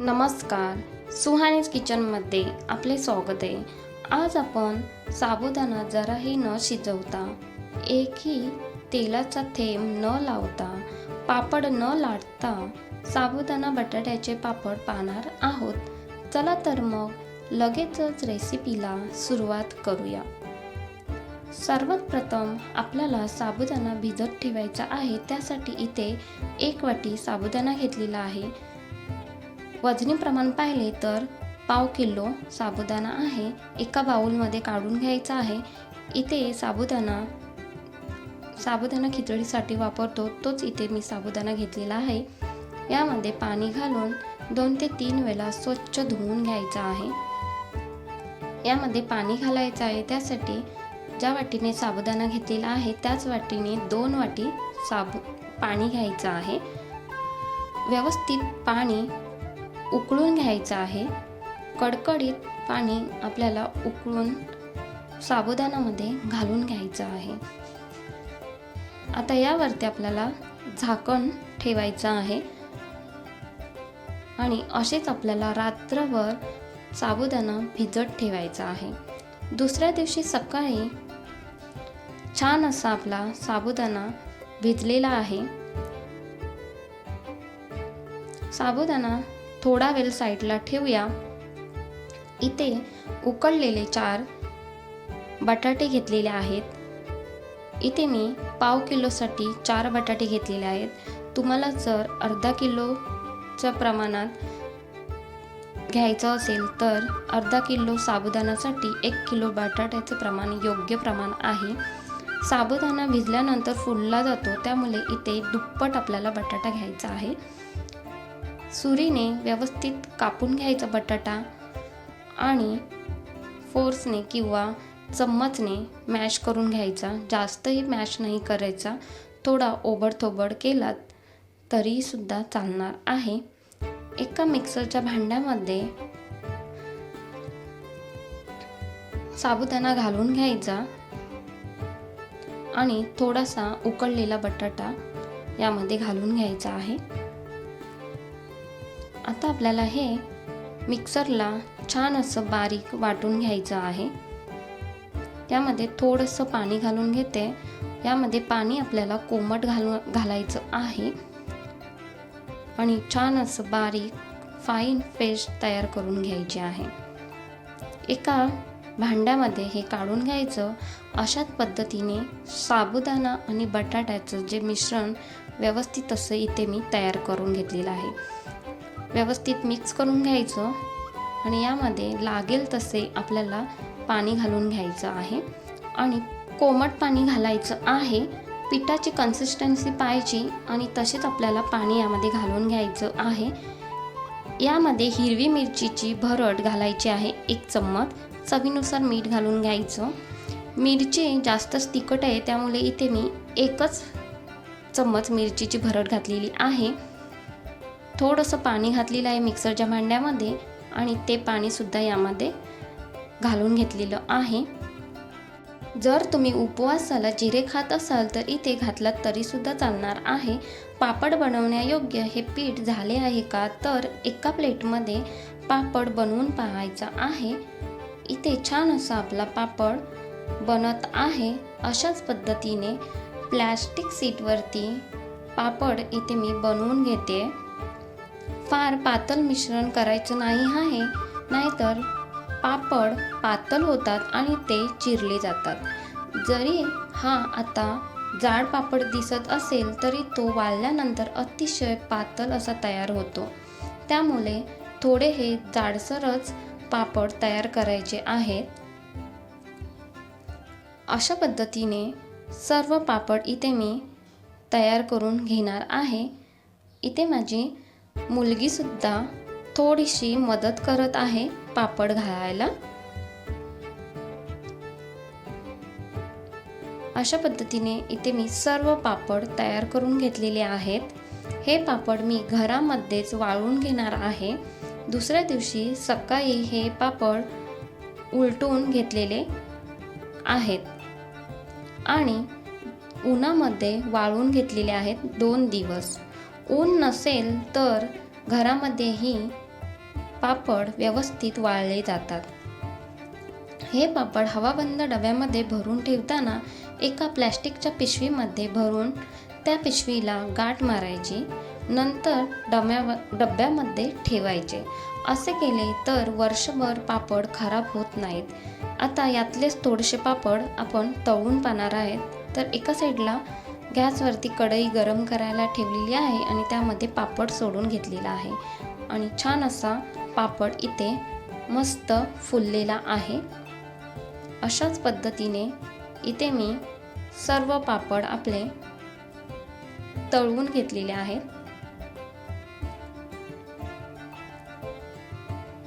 नमस्कार. सुहानीज किचनमध्ये आपले स्वागत आहे. आज आपण साबुदाणा जराही न शिजवता एकही तेलाचा थेंब न लावता पापड न लाटता साबुदाणा बटाट्याचे पापड पाहणार आहोत. चला तर मग लगेचच रेसिपीला सुरुवात करूया. सर्वात प्रथम आपल्याला साबुदाणा भिजत ठेवायचा आहे त्यासाठी इथे एक वाटी साबुदाणा घेतलेला आहे. वजनी प्रमाण पाहिले तर पाव किलो साबुदाणा आहे एका बाउलमध्ये काढून घ्यायचा आहे. इथे साबुदाणा साबुदाणा खिचडीसाठी वापरतो तोच इथे मी साबुदाणा घेतलेला आहे. यामध्ये पाणी घालून दोन ते तीन वेळा स्वच्छ धुवून घ्यायचा आहे. यामध्ये पाणी घालायचं आहे त्यासाठी ज्या वाटीने साबुदाणा घेतलेला आहे त्याच वाटीने दोन वाटी साबू पाणी घ्यायचं आहे. व्यवस्थित पाणी उकळून घ्यायचं आहे. कडकडीत पाणी आपल्याला उकळून साबुदाणामध्ये घालून घ्यायचं आहे. आता यावरती आपल्याला झाकण ठेवायचं आहे. आणि असेच आपल्याला रात्रभर साबुदाणा भिजत ठेवायचा आहे. दुसऱ्या दिवशी सकाळी छान असा आपला साबुदाणा भिजलेला आहे. साबुदाणा थोडा वेळ साईडला ठेवूया. इथे उकळलेले चार बटाटे घेतलेले आहेत. इथे मी पाव किलोसाठी चार बटाटे घेतलेले आहेत. तुम्हाला जर अर्धा किलोच्या प्रमाणात घ्यायचं असेल तर अर्धा किलो साबुदाण्यासाठी एक किलो बटाट्याचं प्रमाण योग्य प्रमाण आहे. साबुदाणा भिजल्यानंतर फुलला जातो त्यामुळे इथे दुप्पट आपल्याला बटाटा घ्यायचा आहे. सुरीने व्यवस्थित कापून घ्यायचा बटाटा आणि फोर्सने किंवा चम्मचने मॅश करून घ्यायचा. जास्तही मॅश नाही करायचा. थोडा ओबडथोबड केलात तरीसुद्धा चालणार आहे. एका मिक्सरच्या भांड्यामध्ये साबुदाणा घालून घ्यायचा आणि थोडासा उकळलेला बटाटा यामध्ये घालून घ्यायचा आहे. आता आपल्याला हे मिक्सरला छान असं बारीक वाटून घ्यायचं आहे. त्यामध्ये थोडंसं पाणी घालून घेते. यामध्ये पाणी आपल्याला कोमट घालून घालायचं आहे. आणि छान असं बारीक फाईन पेस्ट तयार करून घ्यायची आहे. एका भांड्यामध्ये हे काढून घ्यायचं. अशाच पद्धतीने साबुदाणा आणि बटाट्याचं जे मिश्रण व्यवस्थित असं इथे मी तयार करून घेतलेलं आहे. व्यवस्थित मिक्स करून घ्यायचं आणि यामध्ये लागेल तसे आपल्याला पाणी घालून घ्यायचं आहे. आणि कोमट पाणी घालायचं आहे. पिठाची कन्सिस्टन्सी पाहिजे आणि तसेच आपल्याला पाणी यामध्ये घालून घ्यायचं आहे. यामध्ये हिरवी मिरचीची भरड घालायची आहे एक चम्मच. चवीनुसार मीठ घालून घ्यायचं. मिरची जास्तच तिखट आहे त्यामुळे इथे मी एकच चम्मच मिरचीची भरड घातलेली आहे. थोडंसं पाणी घातलेलं आहे मिक्सरच्या भांड्यामध्ये आणि ते पाणीसुद्धा यामध्ये घालून घेतलेलं आहे. जर तुम्ही उपवासाला जिरे खात असाल तर इथे घातलात तरीसुद्धा चालणार आहे. पापड बनवण्यायोग्य हे पीठ झाले आहे का? तर एका प्लेटमध्ये पापड बनवून पाहायचा आहे. इथे छान असा आपला पापड बनत आहे. अशाच पद्धतीने प्लॅस्टिक सीटवरती पापड इथे मी बनवून घेते. फार पातळ मिश्रण करायचं नाही आहे नाहीतर पापड पातळ होतात आणि ते चिरले जातात. जरी हा आता जाड पापड दिसत असेल तरी तो वाळल्यानंतर अतिशय पातळ असा तयार होतो. त्यामुळे थोडे हे जाडसरच पापड तयार करायचे आहेत अशा पद्धतीने सर्व पापड इथे मी तयार करून घेणार आहे. इथे माझी मुलगीसुद्धा थोडीशी मदत करत आहे पापड घालायला. अशा पद्धतीने इथे मी सर्व पापड तयार करून घेतलेले आहेत. हे पापड मी घरामध्येच वाळून घेणार आहे. दुसऱ्या दिवशी सकाळी हे पापड उलटून घेतलेले आहेत आणि उन्हामध्ये वाळून घेतलेले आहेत दोन दिवस. ऊन नसेल तर घरामध्येही पापड व्यवस्थित वाळले जातात. हे पापड हवाबंद डब्यामध्ये भरून ठेवताना एका प्लॅस्टिकच्या पिशवीमध्ये भरून त्या पिशवीला गाठ मारायची नंतर डब्या डब्यामध्ये ठेवायचे. असे केले तर वर्षभर पापड खराब होत नाहीत. आता यातलेच थोडेसे पापड आपण तळून पाहणार आहेत. तर एका साईडला गॅसवरती कढई गरम करायला ठेवलेली आहे आणि त्यामध्ये पापड सोडून घेतलेला आहे. आणि छान असा पापड इथे मस्त फुललेला आहे. अशाच पद्धतीने इथे मी सर्व पापड आपले तळवून घेतलेले आहेत.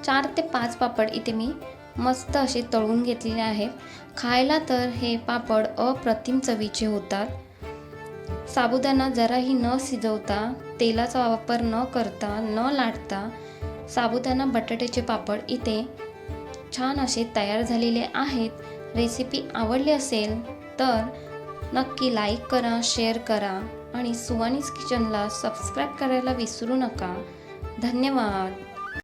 चार ते पाच पापड इथे मी मस्त असे तळून घेतलेले आहेत. खायला तर हे पापड अप्रतिम चवीचे होतात. साबुदाणा जराही न शिजवता तेलाचा वापर न करता न लाटता साबुदाणा बटाट्याचे पापड इथे छान असे तयार झालेले आहेत. रेसिपी आवडली असेल तर नक्की लाईक करा शेअर करा आणि सुवानीस किचनला सबस्क्राईब करायला विसरू नका. धन्यवाद.